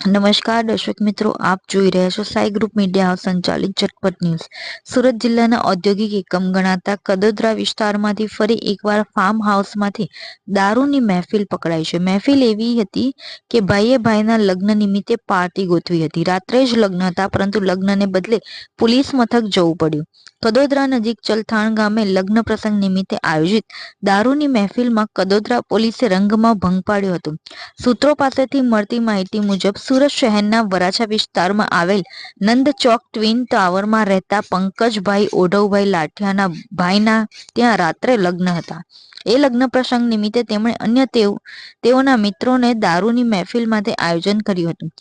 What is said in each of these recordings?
નમસ્કાર, દર્શક મિત્રો, આપ જોઈ રહ્યા છો સાઈ ગ્રુપ મીડિયા સંચાલિત ચટપટ ન્યૂઝ. સુરત જિલ્લાના ઔદ્યોગિક એકમ ગણાતા કદોદરા વિસ્તારમાંથી ફરી એકવાર ફાર્મ હાઉસમાંથી દારૂની મહેફિલ પકડાઈ છે. મહેફિલ એવી હતી કે ભાઈએ ભાઈના લગ્ન નિમિત્તે પાર્ટી ગોઠવી હતી. રાત્રે જ લગ્ન હતા, પરંતુ લગ્નને બદલે પોલીસ મથક જવું પડ્યું. કદોદરા નજીક ચલથાણ ગામે લગ્ન પ્રસંગ નિમિત્તે આયોજિત દારૂની મહેફિલમાં કદોદરા પોલીસે રંગમાં ભંગ પાડ્યો હતો. સૂત્રો પાસેથી મળતી માહિતી મુજબ સુરત શહેરના વરાછા વિસ્તારમાં આવેલ નંદ ચોક ટ્વિન ટાવરમાં રહેતા પંકજભાઈ ઓઢવભાઈ લાઠિયાના ભાઈના ત્યાં રાત્રે લગ્ન હતા. એ લગ્ન પ્રસંગ નિમિત્તે તેમણે અન્ય તેઓના મિત્રોને દારૂની મહેફિલ માટે આયોજન કર્યું હતું.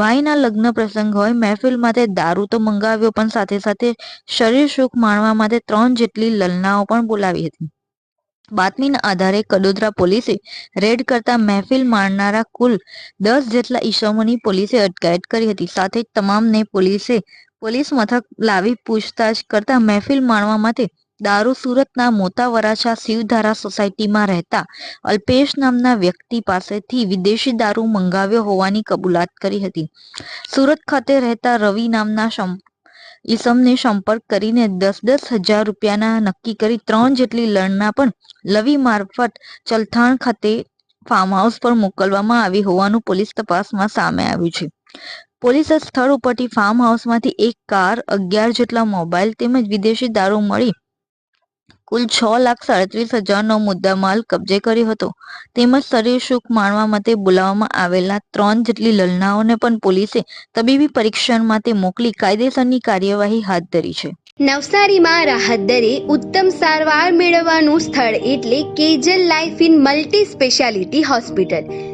ભાઈના લગ્ન પ્રસંગ હોય મહેફિલ માટે દારૂ તો મંગાવ્યો પણ સાથે સાથે શરીર સુખ માણવા માટે ત્રણ જેટલી લલનાઓ પણ બોલાવી હતી. બાતમીના આધારે કડોદરા પોલીસે રેડ કરતા મહેફિલ માણનારા કુલ દસ જેટલા ઈસમોની પોલીસે અટકાયત કરી હતી. સાથે તમામને પોલીસે પોલીસ મથક લાવી પૂછતાછ કરતા મહેફિલ માણવા માટે દારૂ સુરતના મોતા વરાછા શિવધારા સોસાયટીમાં રહેતા અલ્પેશ નામના વ્યક્તિ પાસેથી વિદેશી દારૂ મંગાવ્યો હોવાની કબૂલાત કરી હતી. સુરત ખાતે રહેતા રવિ નામના ઈસમને સંપર્ક કરીને દસ દસ હજાર રૂપિયાના નક્કી કરી ત્રણ જેટલી લણના પણ લવી મારફત ચલથાણ ખાતે ફાર્મ હાઉસ પર મોકલવામાં આવી હોવાનું પોલીસ તપાસમાં સામે આવ્યું છે. પોલીસે સ્થળ ઉપરથી ફાર્મ હાઉસમાંથી એક કાર અગિયાર જેટલા મોબાઈલ તેમજ વિદેશી દારૂ મળી કુલ છ લાખ સાડત્રીસ હજારનો મુદ્દામાલ કબજે કર્યો હતો. તેમજ શરીર સુખ માણવા માટે બોલાવવામાં આવેલા ત્રણ જેટલી લલનાઓને પણ પોલીસે તબીબી પરીક્ષણ માટે મોકલી કાયદેસરની કાર્યવાહી હાથ ધરી છે. નવસારીમાં રાહત દરે ઉત્તમ સારવાર મેળવવાનું સ્થળ એટલે Kejal life in multi speciality hospital.